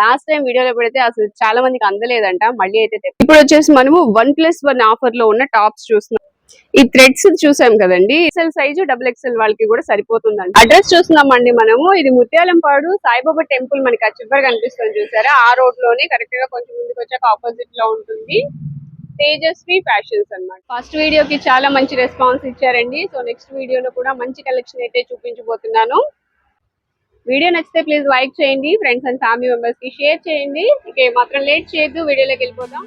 Last time వీడియోలో పెడితే అసలు చాలా మందికి అందలేదంట. మళ్ళీ అయితే ఇప్పుడు వచ్చేసి మనము వన్ ప్లస్ వన్ ఆఫర్లో ఉన్న టాప్స్ చూస్తున్నాం. ఈ థ్రెడ్స్ చూసాం కదండి. ఎక్సెల్ సైజు డబుల్ ఎక్సెల్ వాళ్ళకి కూడా సరిపోతుందండి అడ్రస్ చూస్తున్నామండి మనము. ఇది ముత్యాలంపాడు సాయిబాబా టెంపుల్ మనకి ఆ చివరి కనిపిస్తుంది చూసారా? ఆ రోడ్లోనే కరెక్ట్గా కొంచెం ముందుకు వచ్చాక ఆపోజిట్లో ఉంటుంది. తేజస్వి ఫ్యాషన్స్ అన్నమాట. ఫస్ట్ వీడియోకి చాలా మంచి రెస్పాన్స్ ఇచ్చారండి. సో నెక్స్ట్ వీడియోలో కూడా మంచి కలెక్షన్ అయితే చూపించబోతున్నాను. వీడియో నచ్చితే ప్లీజ్ లైక్ చేయండి ఫ్రెండ్స్ అండ్ ఫ్యామిలీ మెంబర్స్కి షేర్ చేయండి. ఇక మాత్రం లేట్ చేయొద్దు వీడియోలోకి వెళ్ళిపోతాం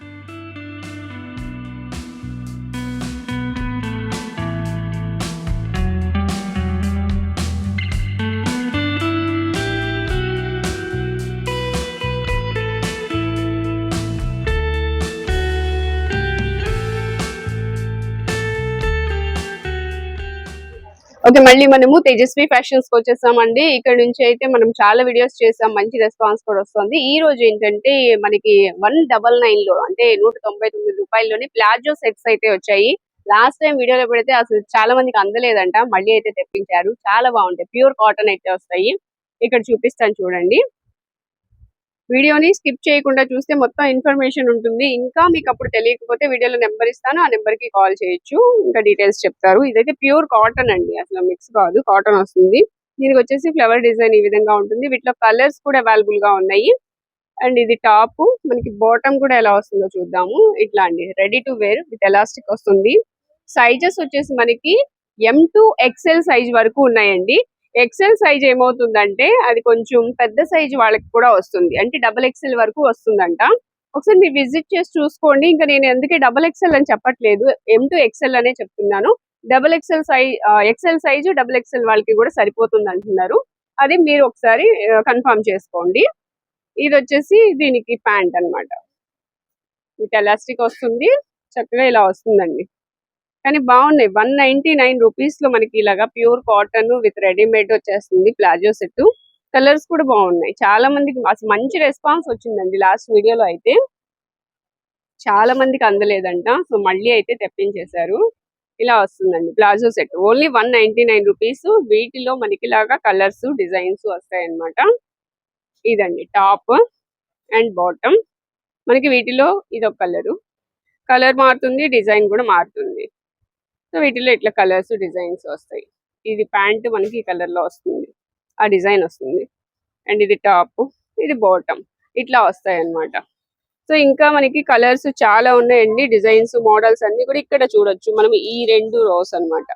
ఓకే మళ్ళీ మనము తేజస్వి ఫ్యాషన్స్కి వచ్చేసామండి. ఇక్కడ నుంచి అయితే మనం చాలా వీడియోస్ చేసాం. మంచి రెస్పాన్స్ కూడా వస్తుంది. ఈ రోజు ఏంటంటే మనకి వన్ డబల్ నైన్లో అంటే నూట తొంభై తొమ్మిది రూపాయల్లోనే ప్లాజో సెట్స్ అయితే వచ్చాయి. లాస్ట్ టైం వీడియోలో పెడితే అసలు చాలా మందికి అందలేదంట. మళ్ళీ అయితే తెప్పించారు. చాలా బాగుంటాయి. ప్యూర్ కాటన్ అయితే వస్తాయి. ఇక్కడ చూపిస్తాను చూడండి. వీడియోని స్కిప్ చేయకుండా చూస్తే మొత్తం ఇన్ఫర్మేషన్ ఉంటుంది. ఇంకా మీకు అప్పుడు తెలియకపోతే వీడియోలో నెంబర్ ఇస్తాను. ఆ నెంబర్కి కాల్ చేయొచ్చు. ఇంకా డీటెయిల్స్ చెప్తారు. ఇదైతే ప్యూర్ కాటన్ అండి. అసలు మిక్స్ కాదు. కాటన్ వస్తుంది. దీనికి వచ్చేసి ఫ్లవర్ డిజైన్ ఈ విధంగా ఉంటుంది. వీటిలో కలర్స్ కూడా అవైలబుల్గా ఉన్నాయి. అండ్ ఇది టాప్. మనకి బాటమ్ కూడా ఎలా వస్తుందో చూద్దాము. ఇట్లా అండి. Ready to wear with elastic వస్తుంది. సైజెస్ వచ్చేసి మనకి ఎం టు ఎక్సెల్ సైజ్ వరకు ఉన్నాయండి. ఎక్సెల్ సైజ్ ఏమవుతుందంటే అది కొంచెం పెద్ద సైజ్ వాళ్ళకి కూడా వస్తుంది. అంటే డబుల్ ఎక్సెల్ వరకు వస్తుందంట. ఒకసారి మీరు విజిట్ చేసి చూసుకోండి. ఇంకా నేను ఎందుకే డబుల్ ఎక్సెల్ అని చెప్పట్లేదు. ఎం టు ఎక్సెల్ అనే చెప్తున్నాను. Double XL size XL size double XL వాళ్ళకి కూడా సరిపోతుంది అంటున్నారు. అది మీరు ఒకసారి కన్ఫర్మ్ చేసుకోండి. ఇది వచ్చేసి దీనికి ప్యాంట్ అన్నమాట. విత్ ఎలాస్టిక్ వస్తుంది. చక్కగా ఇలా వస్తుందండి. కానీ బాగున్నాయి. వన్ నైన్టీ నైన్ రూపీస్లో మనకి ఇలాగా ప్యూర్ కాటన్ విత్ రెడీమేడ్ వచ్చేస్తుంది ప్లాజో సెట్ కలర్స్ కూడా బాగున్నాయి. చాలా మందికి అసలు మంచి రెస్పాన్స్ వచ్చిందండి లాస్ట్ వీడియోలో అయితే. చాలా మందికి అందలేదంట. సో మళ్ళీ అయితే తెప్పించేశారు. ఇలా వస్తుందండి palazzo set. Only one ninety nine rupees. వీటిలో మనకి ఇలాగా కలర్స్ డిజైన్స్ వస్తాయన్నమాట. ఇదండి టాప్ అండ్ బాటమ్. మనకి వీటిలో ఇదొక కలరు. కలర్ మారుతుంది డిజైన్ కూడా మారుతుంది. సో వీటిలో ఇట్లా కలర్స్ డిజైన్స్ వస్తాయి. ఇది ప్యాంట్ మనకి ఈ కలర్లో వస్తుంది. ఆ డిజైన్ వస్తుంది. అండ్ ఇది టాప్ ఇది బాటమ్. ఇట్లా వస్తాయి అన్నమాట సో ఇంకా మనకి కలర్స్ చాలా ఉన్నాయండి డిజైన్స్ మోడల్స్ అన్ని కూడా ఇక్కడ చూడొచ్చు. మనం ఈ రెండు రోస్ అన్నమాట.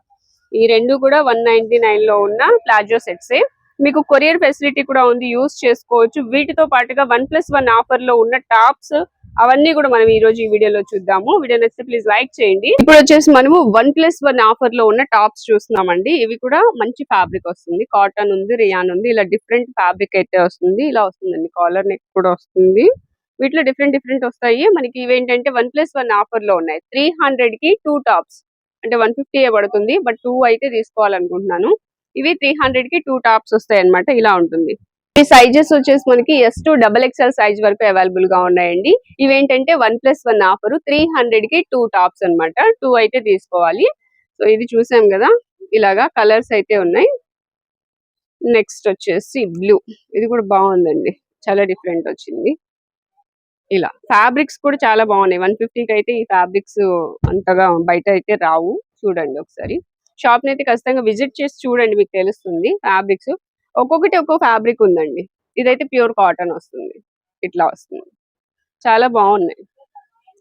ఈ రెండు కూడా వన్ నైన్టీ నైన్లో ఉన్న ప్లాజో సెట్సే. మీకు కొరియర్ ఫెసిలిటీ కూడా ఉంది. యూస్ చేసుకోవచ్చు. వీటితో పాటుగా వన్ ప్లస్ వన్ ఆఫర్లో ఉన్న టాప్స్ అవన్నీ కూడా మనం ఈ రోజు ఈ వీడియోలో చూద్దాము. వీడియో నచ్చితే ప్లీజ్ లైక్ చేయండి. ఇప్పుడు వచ్చేసి మనము వన్ ప్లస్ వన్ ఆఫర్లో ఉన్న టాప్స్ చూస్తున్నామండి. ఇవి కూడా మంచి ఫ్యాబ్రిక్ వస్తుంది. కాటన్ ఉంది రియాన్ ఉంది. ఇలా డిఫరెంట్ ఫ్యాబ్రిక్ అయితే వస్తుంది. ఇలా వస్తుందండి. కాలర్ నెక్ కూడా వస్తుంది. వీటిలో డిఫరెంట్ డిఫరెంట్ వస్తాయి. మనకి ఇవేంటంటే వన్ ప్లస్ వన్ ఆఫర్లో ఉన్నాయి. త్రీ హండ్రెడ్కి టూ టాప్స్ అంటే వన్ ఫిఫ్టీ పడుతుంది. బట్ టూ అయితే తీసుకోవాలనుకుంటున్నాను. ఇవి త్రీ హండ్రెడ్కి టూ టాప్స్ వస్తాయి అన్నమాట ఇలా ఉంటుంది. ఈ సైజెస్ వచ్చేసి మనకి S to double XL size వరకు అవైలబుల్గా ఉన్నాయండి. ఇవేంటంటే one plus one offer three హండ్రెడ్కి టూ టాప్స్ అన్నమాట. టూ అయితే తీసుకోవాలి. సో ఇది చూసాం కదా. ఇలాగా కలర్స్ అయితే ఉన్నాయి. నెక్స్ట్ వచ్చేసి బ్లూ ఇది కూడా బాగుందండి. చాలా డిఫరెంట్ వచ్చింది. ఇలా ఫ్యాబ్రిక్స్ కూడా చాలా బాగున్నాయి. వన్ ఫిఫ్టీకి అయితే ఈ ఫ్యాబ్రిక్స్ అంతగా బయట అయితే రావు. చూడండి ఒకసారి. షాప్ని అయితే ఖచ్చితంగా విజిట్ చేసి చూడండి మీకు తెలుస్తుంది. ఫ్యాబ్రిక్స్ ఒక్కొక్కటి ఒక్కో ఫ్యాబ్రిక్ ఉందండి. ఇదైతే ప్యూర్ కాటన్ వస్తుంది. ఇట్లా వస్తుంది. చాలా బాగున్నాయి.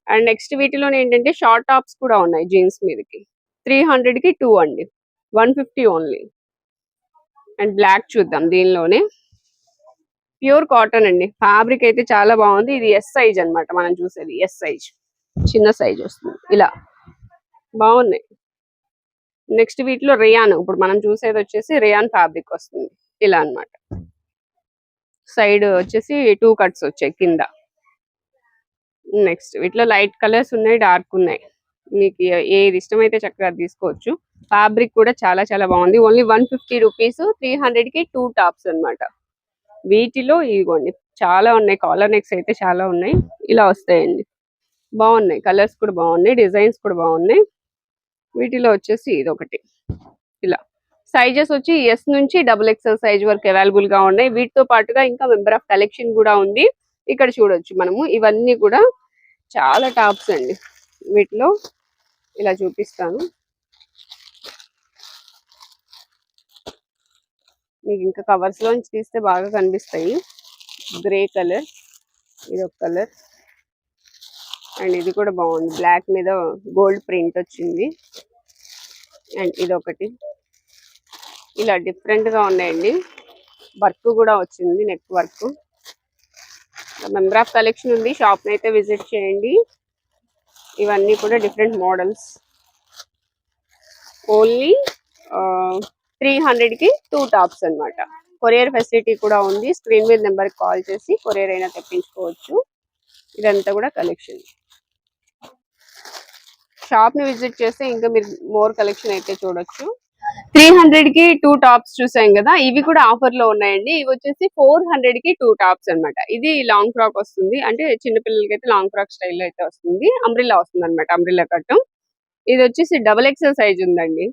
అండ్ నెక్స్ట్ వీటిలో ఏంటంటే షార్ట్ టాప్స్ కూడా ఉన్నాయి జీన్స్ మీదకి. త్రీ హండ్రెడ్కి టూ అండి. One fifty only. And black చూద్దాం దీనిలోనే. ప్యూర్ కాటన్ అండి. ఫ్యాబ్రిక్ అయితే చాలా బాగుంది. ఇది ఎస్ సైజ్ అన్నమాట. మనం చూసేది ఎస్ సైజ్ చిన్న సైజ్ వస్తుంది. ఇలా. బాగున్నాయి. నెక్స్ట్ వీటిలో రియాన్. ఇప్పుడు మనం చూసేది వచ్చేసి రియాన్ ఫ్యాబ్రిక్ వస్తుంది. ఇలా అన్నమాట. సైడ్ వచ్చేసి టూ కట్స్ వచ్చాయి కింద. నెక్స్ట్ వీటిలో లైట్ కలర్స్ ఉన్నాయి డార్క్ ఉన్నాయి. మీకు ఏది ఇష్టమైతే చక్కగా తీసుకోవచ్చు. ఫ్యాబ్రిక్ కూడా చాలా చాలా బాగుంది. Only one fifty rupees three హండ్రెడ్కి టూ టాప్స్ అన్నమాట. వీటిలో ఇదిగోండి చాలా ఉన్నాయి. కాలర్ నెక్స్ అయితే చాలా ఉన్నాయి. ఇలా వస్తాయండి. బాగున్నాయి. కలర్స్ కూడా బాగున్నాయి. డిజైన్స్ కూడా బాగున్నాయి. వీటిలో వచ్చేసి ఇది ఒకటి ఇలా. సైజెస్ వచ్చి ఎస్ నుంచి డబుల్ ఎక్స్ఎల్ సైజ్ వరకు అవైలబుల్గా ఉన్నాయి. వీటితో పాటుగా ఇంకా మెంబర్ ఆఫ్ కలెక్షన్ కూడా ఉంది. ఇక్కడ చూడొచ్చు మనము. ఇవన్నీ కూడా చాలా టాప్స్ అండి. వీటిలో ఇలా చూపిస్తాను. మీకు ఇంకా కవర్స్ లోంచి తీస్తే బాగా కనిపిస్తాయి. గ్రే కలర్ ఇది ఒక కలర్ అండ్ ఇది కూడా బాగుంది. బ్లాక్ మీద గోల్డ్ ప్రింట్ వచ్చింది. అండ్ ఇది ఒకటి. ఇలా డిఫరెంట్గా ఉన్నాయండి. వర్క్ కూడా వచ్చింది neck work member of collection ఉంది షాప్ని అయితే విజిట్ చేయండి. ఇవన్నీ కూడా డిఫరెంట్ మోడల్స్ ఓన్లీ త్రీ హండ్రెడ్కి టూ టాప్స్ అన్నమాట. కొరియర్ ఫెసిలిటీ కూడా ఉంది. స్క్రీన్ మీద నెంబర్కి కాల్ చేసి కొరియర్ అయినా తెప్పించుకోవచ్చు. ఇదంతా కూడా కలెక్షన్ షాప్ని విజిట్ చేస్తే ఇంకా మీరు మోర్ కలెక్షన్ అయితే చూడొచ్చు. త్రీ హండ్రెడ్కి టూ టాప్స్ చూసాం కదా ఇవి కూడా ఆఫర్లో ఉన్నాయండి. ఇవి వచ్చేసి ఫోర్ హండ్రెడ్కి టూ టాప్స్ అన్నమాట. ఇది లాంగ్ ఫ్రాక్ వస్తుంది. అంటే చిన్న పిల్లలకి అయితే లాంగ్ ఫ్రాక్ స్టైల్లో అయితే వస్తుంది. అంబ్రిల్లా వస్తుంది అనమాట అంబ్రిల్లా కట్టం ఇది వచ్చేసి డబల్ ఎక్సెల్ సైజ్ ఉందండి.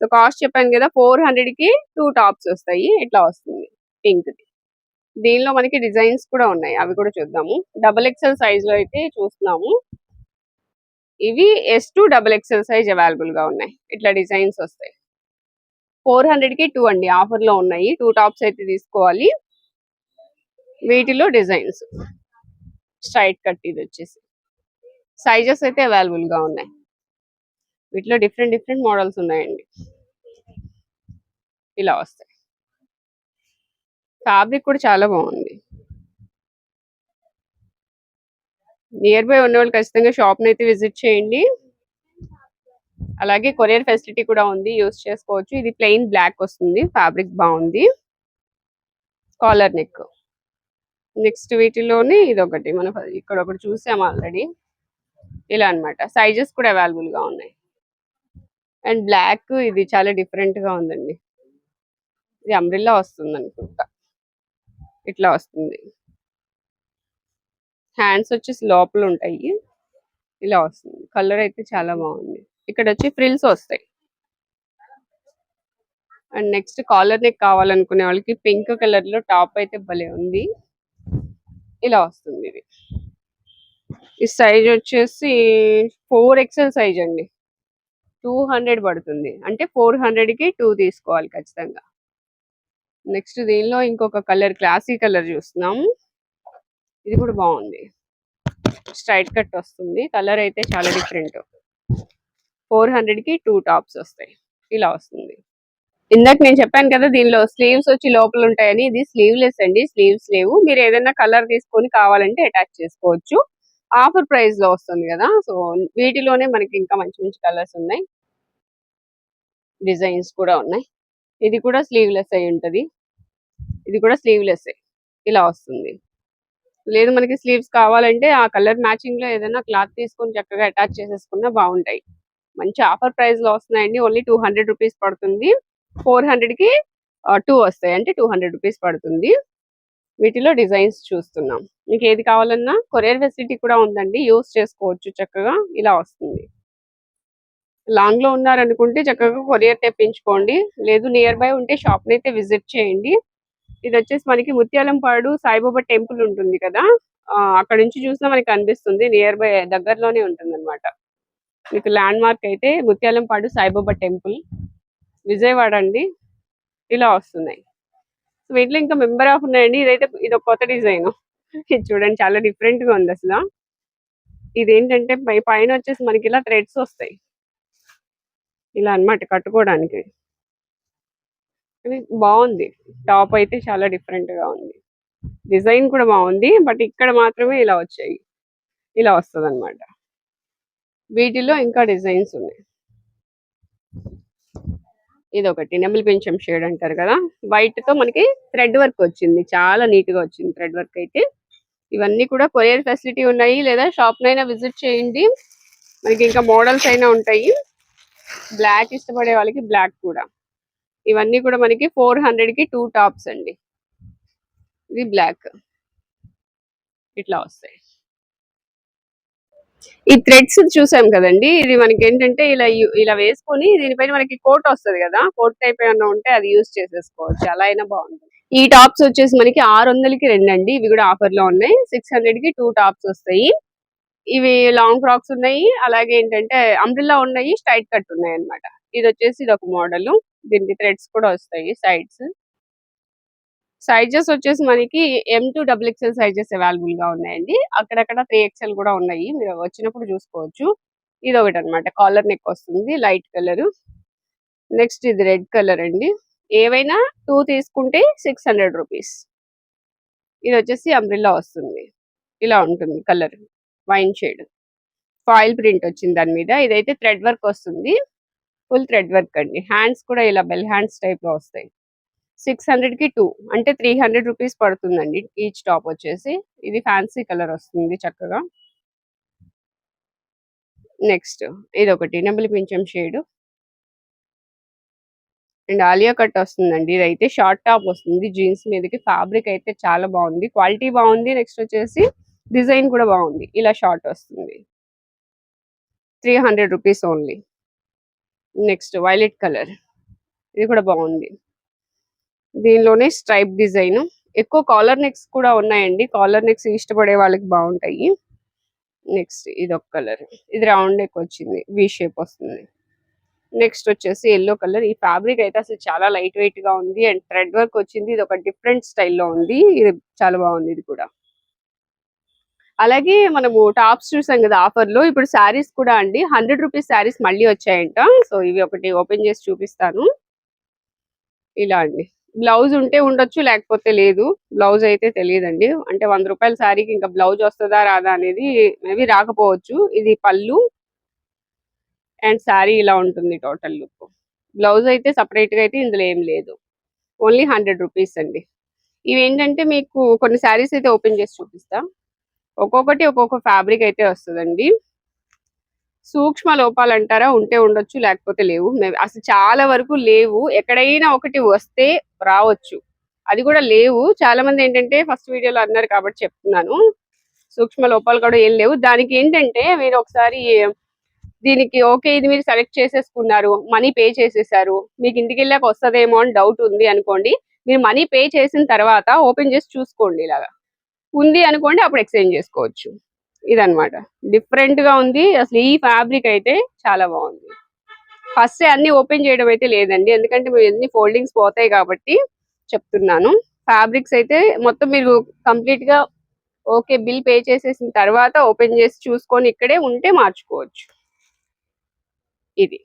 సో కాస్ట్ చెప్పాను కదా ఫోర్ హండ్రెడ్కి టూ టాప్స్ వస్తాయి. ఇట్లా వస్తుంది పింక్ దీనిలో మనకి డిజైన్స్ కూడా ఉన్నాయి. అవి కూడా చూద్దాము. డబల్ ఎక్సెల్ సైజ్లో అయితే చూస్తున్నాము. ఇవి S to double XL size అవైలబుల్గా ఉన్నాయి. ఇట్లా డిజైన్స్ వస్తాయి. ఫోర్ హండ్రెడ్కి టూ అండి. ఆఫర్లో ఉన్నాయి. టూ టాప్స్ అయితే తీసుకోవాలి. వీటిలో డిజైన్స్. స్ట్రైట్ కట్ ఇది వచ్చేసి. సైజెస్ అయితే అవైలబుల్గా ఉన్నాయి. వీటిలో డిఫరెంట్ డిఫరెంట్ మోడల్స్ ఉన్నాయండి. ఇలా వస్తాయి. ఫ్యాబ్రిక్ కూడా చాలా బాగుంది. నియర్ బై ఉన్న వాళ్ళు ఖచ్చితంగా షాప్ని అయితే విజిట్ చేయండి. అలాగే కొరియర్ ఫెసిలిటీ కూడా ఉంది యూస్ చేసుకోవచ్చు. ఇది ప్లెయిన్ బ్లాక్ వస్తుంది ఫ్యాబ్రిక్ బాగుంది. Collar neck. నెక్స్ట్ వీటిలోనే ఇది ఒకటి మనం ఇక్కడ ఒకటి చూసాం ఆల్రెడీ. ఇలా అన్నమాట. సైజెస్ కూడా అవైలబుల్గా ఉన్నాయి. అండ్ బ్లాక్ ఇది చాలా డిఫరెంట్గా ఉందండి. ఇది అంబ్రిల్లా వస్తుంది అనుకుంటా. ఇట్లా వస్తుంది. హ్యాండ్స్ వచ్చేసి లోపల ఉంటాయి. ఇలా వస్తుంది. కలర్ అయితే చాలా బాగుంది. ఇక్కడ వచ్చి ఫ్రిల్స్ వస్తాయి. అండ్ నెక్స్ట్ కాలర్ నెక్ కావాలనుకునే వాళ్ళకి పింక్ కలర్లో టాప్ అయితే భలే ఉంది. ఇలా వస్తుంది ఇది. ఈ సైజ్ వచ్చేసి ఫోర్ ఎక్సెల్ సైజ్ అండి. టూ హండ్రెడ్ పడుతుంది. అంటే ఫోర్ హండ్రెడ్కి టూ తీసుకోవాలి ఖచ్చితంగా. నెక్స్ట్ దీనిలో ఇంకొక కలర్ క్లాసీ కలర్ చూస్తున్నాం. ఇది కూడా బాగుంది. స్ట్రైట్ కట్ వస్తుంది. కలర్ అయితే చాలా డిఫరెంట్. ఫోర్ హండ్రెడ్కి టూ టాప్స్ వస్తాయి. ఇలా వస్తుంది. ఇందాక నేను చెప్పాను కదా దీనిలో స్లీవ్స్ వచ్చి లోపల ఉంటాయని ఇది స్లీవ్లెస్ అండి స్లీవ్స్ లేవు మీరు ఏదైనా కలర్ తీసుకొని కావాలంటే అటాచ్ చేసుకోవచ్చు. ఆఫర్ ప్రైస్లో వస్తుంది కదా సో వీటిలోనే మనకి ఇంకా మంచి మంచి కలర్స్ ఉన్నాయి. డిజైన్స్ కూడా ఉన్నాయి. ఇది కూడా స్లీవ్లెస్ అయి ఉంటది. ఇది కూడా స్లీవ్లెస్ ఇలా వస్తుంది. లేదు మనకి స్లీవ్స్ కావాలంటే ఆ కలర్ మ్యాచింగ్లో ఏదైనా క్లాత్ తీసుకొని చక్కగా అటాచ్ చేసేసుకున్నా బాగుంటాయి. మంచి ఆఫర్ ప్రైస్లో వస్తున్నాయండి. ఓన్లీ టూ హండ్రెడ్ రూపీస్ పడుతుంది. ఫోర్ హండ్రెడ్కి టూ వస్తాయి. అంటే టూ హండ్రెడ్ రూపీస్ పడుతుంది. వీటిలో డిజైన్స్ చూస్తున్నాం. మీకు ఏది కావాలన్నా కొరియర్ ఫెసిలిటీ కూడా ఉందండి. యూస్ చేసుకోవచ్చు చక్కగా. ఇలా వస్తుంది. లాంగ్లో ఉన్నారనుకుంటే చక్కగా కొరియర్ తెప్పించుకోండి. లేదు నియర్ బై ఉంటే షాప్ అయితే విజిట్ చేయండి. ఇది వచ్చేసి మనకి ముత్యాలంపాడు సాయిబాబా టెంపుల్ ఉంటుంది కదా? ఆ, అక్కడ నుంచి చూసినా మనకి అనిపిస్తుంది. నియర్ బై దగ్గరలోనే ఉంటుంది అనమాట మీకు ల్యాండ్ మార్క్ అయితే ముత్యాలంపాడు సాయిబాబా టెంపుల్. విజయవాడ అండి. ఇలా వస్తున్నాయి. వీటిలో ఇంకా మెంబర్ ఆఫ్ ఉన్నాయండి. ఇదైతే ఇది ఒక కొత్త డిజైన్ ఇది చూడండి చాలా డిఫరెంట్గా ఉంది అసలు. ఇదేంటంటే పై పైన వచ్చేసి మనకి ఇలా థ్రెడ్స్ వస్తాయి. ఇలా అన్నమాట కట్టుకోవడానికి. కానీ బాగుంది. టాప్ అయితే చాలా డిఫరెంట్గా ఉంది. డిజైన్ కూడా బాగుంది బట్ ఇక్కడ మాత్రమే ఇలా వచ్చాయి. ఇలా వస్తుంది అనమాట వీటిలో ఇంకా డిజైన్స్ ఉన్నాయి. ఇది ఒకటి నెమలి పెంచం షేడ్ అంటారు కదా. వైట్తో మనకి థ్రెడ్ వర్క్ వచ్చింది. చాలా నీట్గా వచ్చింది థ్రెడ్ వర్క్ అయితే. ఇవన్నీ కూడా కొరియర్ ఫెసిలిటీ ఉన్నాయి. లేదా షాప్ నైనా విజిట్ చేయండి. మనకి ఇంకా మోడల్స్ అయినా ఉంటాయి. బ్లాక్ ఇష్టపడే వాళ్ళకి బ్లాక్ కూడా. ఇవన్నీ కూడా మనకి ఫోర్ హండ్రెడ్కి టూ టాప్స్ అండి. ఇది బ్లాక్ ఇట్లా వస్తాయి. ఈ థ్రెడ్స్ చూసాం కదండి. ఇది మనకి ఏంటంటే ఇలా ఇలా వేసుకొని దీనిపైన మనకి కోట్ వస్తది కదా. కోట్ టైప్ ఏమన్నా ఉంటే అది యూస్ చేసేసుకోవచ్చు. అలా అయినా బాగుంటుంది. ఈ టాప్స్ వచ్చేసి మనకి ఆరు వందలకి రెండు అండి. ఇవి కూడా ఆఫర్లో ఉన్నాయి. సిక్స్ హండ్రెడ్కి టూ టాప్స్ వస్తాయి. ఇవి లాంగ్ ఫ్రాక్స్ ఉన్నాయి. అలాగే ఏంటంటే అంబ్రిల్లా ఉన్నాయి. స్ట్రైట్ కట్ ఉన్నాయి అన్నమాట ఇది వచ్చేసి ఇది ఒక మోడల్ దీనికి థ్రెడ్స్ కూడా వస్తాయి. సైడ్స్ సైజెస్ వచ్చేసి మనకి M to double XL sizes అవైలబుల్గా ఉన్నాయండి. అక్కడక్కడ త్రీ ఎక్స్ఎల్ కూడా ఉన్నాయి. మీరు వచ్చినప్పుడు చూసుకోవచ్చు. ఇది ఒకటి అనమాట కాలర్ నెక్ వస్తుంది లైట్ కలర్ నెక్స్ట్ ఇది రెడ్ కలర్ అండి. ఏవైనా టూ తీసుకుంటే సిక్స్ హండ్రెడ్ రూపీస్ ఇది వచ్చేసి అంబ్రిల్లా వస్తుంది. ఇలా ఉంటుంది colour wine shade foil print వచ్చింది దాని మీద. ఇదైతే థ్రెడ్ వర్క్ వస్తుంది. ఫుల్ థ్రెడ్ వర్క్ అండి. హ్యాండ్స్ కూడా ఇలా బెల్ హ్యాండ్స్ టైప్లో వస్తాయి. సిక్స్ హండ్రెడ్కి టూ అంటే త్రీ హండ్రెడ్ రూపీస్ పడుతుందండి. ఈచ్ టాప్ వచ్చేసి. ఇది ఫ్యాన్సీ కలర్ వస్తుంది చక్కగా. నెక్స్ట్ ఇది ఒకటి నెంబలి పింఛం షేడ్. అండ్ ఆలియా కట్ వస్తుందండి. ఇది అయితే షార్ట్ టాప్ వస్తుంది. జీన్స్ మీదకి ఫ్యాబ్రిక్ అయితే చాలా బాగుంది. క్వాలిటీ బాగుంది. నెక్స్ట్ వచ్చేసి డిజైన్ కూడా బాగుంది. ఇలా షార్ట్ వస్తుంది. Three hundred rupees only. Next violet colour. ఇది కూడా బాగుంది. దీనిలోనే స్ట్రైప్ డిజైన్ ఎక్కువ కాలర్ నెక్స్ కూడా ఉన్నాయండి. కాలర్ నెక్స్ ఇష్టపడే వాళ్ళకి బాగుంటాయి. నెక్స్ట్ ఇది ఒక కలర్ ఇది రౌండ్ నెక్ వచ్చింది. వి షేప్ వస్తుంది. నెక్స్ట్ వచ్చేసి ఎల్లో కలర్ ఈ ఫ్యాబ్రిక్ అయితే అసలు చాలా లైట్ వెయిట్గా ఉంది అండ్ థ్రెడ్ వర్క్ వచ్చింది. ఇది ఒక డిఫరెంట్ స్టైల్లో ఉంది. ఇది చాలా బాగుంది ఇది కూడా. అలాగే మనము టాప్స్ చూసాం కదా ఆఫర్లో. ఇప్పుడు శారీస్ కూడా అండి. హండ్రెడ్ రూపీస్ శారీస్ మళ్ళీ వచ్చాయంట. సో ఇవి ఒకటి ఓపెన్ చేసి చూపిస్తాను. ఇలా అండి. బ్లౌజ్ ఉంటే ఉండొచ్చు లేకపోతే లేదు. బ్లౌజ్ అయితే తెలియదండి. అంటే వంద రూపాయల శారీకి ఇంకా బ్లౌజ్ వస్తుందా రాదా అనేది మేబీ రాకపోవచ్చు. ఇది పళ్ళు అండ్ శారీ ఇలా ఉంటుంది టోటల్ లుక్. బ్లౌజ్ అయితే సపరేట్గా అయితే ఇందులో ఏం లేదు. ఓన్లీ హండ్రెడ్ రూపీస్ అండి. ఇవి ఏంటంటే మీకు కొన్ని శారీస్ అయితే ఓపెన్ చేసి చూపిస్తా. ఒక్కొక్కటి ఒక్కొక్క ఫ్యాబ్రిక్ అయితే వస్తుందండి. సూక్ష్మ లోపాలు అంటారా ఉంటే ఉండొచ్చు లేకపోతే లేవు. అసలు చాలా వరకు లేవు. ఎక్కడైనా ఒకటి వస్తే రావచ్చు. అది కూడా లేవు. చాలా మంది ఏంటంటే ఫస్ట్ వీడియోలో అన్నారు కాబట్టి చెప్తున్నాను. సూక్ష్మ లోపాలు కూడా ఏం లేవు. దానికి ఏంటంటే మీరు ఒకసారి దీనికి ఓకే ఇది మీరు సెలెక్ట్ చేసేసుకున్నారు. మనీ పే చేసేసారు. మీకు ఇంటికి వెళ్ళాక వస్తుందేమో అని డౌట్ ఉంది అనుకోండి. మీరు మనీ పే చేసిన తర్వాత ఓపెన్ చేసి చూసుకోండి ఇలాగా. ఉంది అనుకోండి అప్పుడు ఎక్స్చేంజ్ చేసుకోవచ్చు. ఇదనమాట డిఫరెంట్గా ఉంది. అసలు ఈ ఫ్యాబ్రిక్ అయితే చాలా బాగుంది. ఫస్ట్ అన్ని ఓపెన్ చేయడం అయితే లేదండి. ఎందుకంటే మీరు ఎన్ని ఫోల్డింగ్స్ పోతాయి కాబట్టి చెప్తున్నాను. ఫ్యాబ్రిక్స్ అయితే మొత్తం మీరు కంప్లీట్గా ఓకే బిల్ పే చేసేసిన తర్వాత ఓపెన్ చేసి చూసుకొని ఇక్కడే ఉంటే మార్చుకోవచ్చు. ఇది.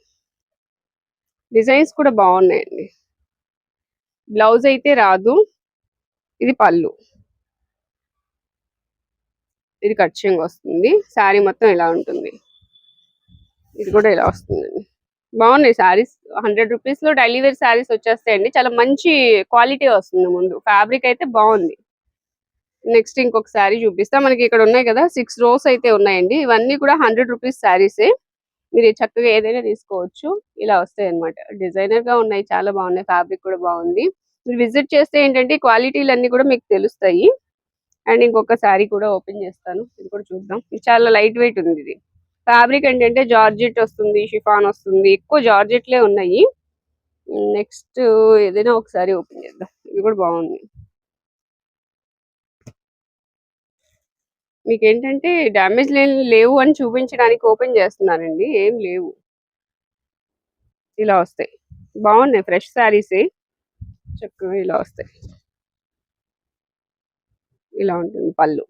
డిజైన్స్ కూడా బాగున్నాయండి. బ్లౌజ్ అయితే రాదు. ఇది పళ్ళు. ఇది కట్చింగ్ వస్తుంది. శారీ మొత్తం ఇలా ఉంటుంది. ఇది కూడా ఇలా వస్తుందండి. బాగున్నాయి శారీస్. హండ్రెడ్ రూపీస్లో డైలీ వేర్ శారీస్ వచ్చేస్తాయండి. చాలా మంచి క్వాలిటీ వస్తుంది ముందు. ఫ్యాబ్రిక్ అయితే బాగుంది. నెక్స్ట్ ఇంకొక శారీ చూపిస్తా. మనకి ఇక్కడ ఉన్నాయి కదా సిక్స్ రోస్ అయితే ఉన్నాయండి. ఇవన్నీ కూడా హండ్రెడ్ రూపీస్ శారీసే. మీరు చక్కగా ఏదైనా తీసుకోవచ్చు. ఇలా వస్తాయి అనమాట డిజైనర్గా ఉన్నాయి. చాలా బాగున్నాయి. ఫ్యాబ్రిక్ కూడా బాగుంది. మీరు విజిట్ చేస్తే ఏంటంటే క్వాలిటీలు అన్ని కూడా మీకు తెలుస్తాయి. అండ్ ఇంకొక శారీ కూడా ఓపెన్ చేస్తాను. ఇది కూడా చూద్దాం. ఇది చాలా లైట్ వెయిట్ ఉంది ఇది. ఫ్యాబ్రిక్ ఏంటంటే జార్జెట్ వస్తుంది షిఫాన్ వస్తుంది. ఎక్కువ జార్జెట్లే ఉన్నాయి. నెక్స్ట్ ఏదైనా ఒకసారి ఓపెన్ చేద్దాం. ఇది కూడా బాగుంది. మీకు ఏంటంటే డ్యామేజ్ లేవు అని చూపించడానికి ఓపెన్ చేస్తున్నానండి ఏం లేవు. ఇలా వస్తాయి. బాగున్నాయి. ఫ్రెష్ శారీసే. చక్కగా ఇలా వస్తాయి. ఇలా ఉంటుంది పళ్ళు.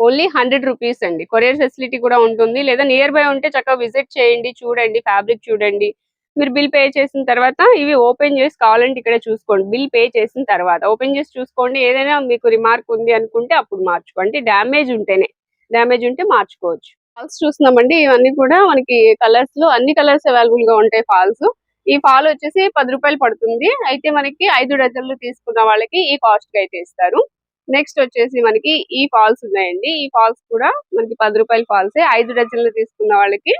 ఓన్లీ హండ్రెడ్ రూపీస్ అండి. కొరియర్ ఫెసిలిటీ కూడా ఉంటుంది. లేదా నియర్ బై ఉంటే చక్కగా విజిట్ చేయండి చూడండి ఫ్యాబ్రిక్ చూడండి. మీరు బిల్ పే చేసిన తర్వాత ఇవి ఓపెన్ చేసి కావాలంటే ఇక్కడ చూసుకోండి. బిల్ పే చేసిన తర్వాత ఓపెన్ చేసి చూసుకోండి. ఏదైనా మీకు రిమార్క్ ఉంది అనుకుంటే అప్పుడు మార్చుకోండి. డ్యామేజ్ ఉంటేనే. డ్యామేజ్ ఉంటే మార్చుకోవచ్చు. ఫాల్స్ చూస్తున్నామండి. ఇవన్నీ కూడా మనకి కలర్స్లో అన్ని కలర్స్ అవైలబుల్గా ఉంటాయి ఫాల్స్ ఈ ఫాల్ వచ్చేసి పది రూపాయలు పడుతుంది. అయితే మనకి ఐదు డజన్లు తీసుకున్న వాళ్ళకి ఈ కాస్ట్కి అయితే ఇస్తారు. నెక్స్ట్ వచ్చేసి మనకి ఈ ఫాల్స్ ఉన్నాయండి. ఈ ఫాల్స్ కూడా మనకి పది రూపాయల ఫాల్సే. ఐదు డజన్లు తీసుకున్న వాళ్ళకి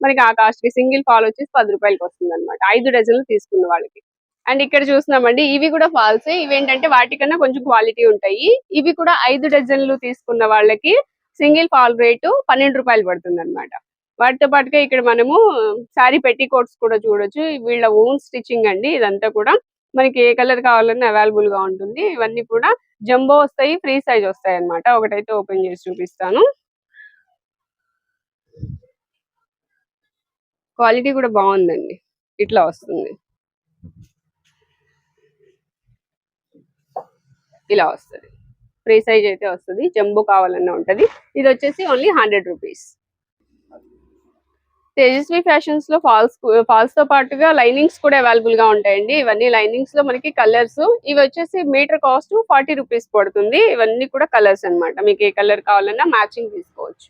మనకి ఆ కాస్ట్కి సింగిల్ ఫాల్ వచ్చేసి పది రూపాయలకి వస్తుంది అనమాట ఐదు డజన్లు తీసుకున్న వాళ్ళకి. అండ్ ఇక్కడ చూస్తున్నామండి ఇవి కూడా ఫాల్స్. ఇవి ఏంటంటే వాటికన్నా కొంచెం క్వాలిటీ ఉంటాయి. ఇవి కూడా ఐదు డజన్లు తీసుకున్న వాళ్ళకి సింగిల్ ఫాల్ రేటు పన్నెండు రూపాయలు పడుతుంది అనమాట వాటితో పాటుగా ఇక్కడ మనము శారీ పెట్టి కోట్స్ కూడా చూడొచ్చు. వీళ్ళ ఓన్ స్టిచ్చింగ్ అండి ఇదంతా కూడా. మనకి ఏ కలర్ కావాలన్నా అవైలబుల్గా ఉంటుంది. ఇవన్నీ కూడా జంబో వస్తాయి ఫ్రీ సైజ్ వస్తాయి అన్నమాట. ఒకటైతే ఓపెన్ చేసి చూపిస్తాను. క్వాలిటీ కూడా బాగుందండి. ఇట్లా వస్తుంది. ఇలా వస్తుంది. ఫ్రీ సైజ్ అయితే వస్తుంది. జంబో కావాలన్నా ఉంటుంది. ఇది వచ్చేసి ఓన్లీ హండ్రెడ్ రూపీస్. తేజస్వి ఫ్యాషన్స్లో ఫాల్స్ ఫాల్స్తో పాటుగా లైనింగ్స్ కూడా అవైలబుల్గా ఉంటాయండి. ఇవన్నీ లైనింగ్స్లో మనకి కలర్స్. ఇవి వచ్చేసి మీటర్ కాస్ట్ ఫార్టీ రూపీస్ పడుతుంది. ఇవన్నీ కూడా కలర్స్ అన్నమాట. మీకు ఏ కలర్ కావాలన్నా మ్యాచింగ్ తీసుకోవచ్చు.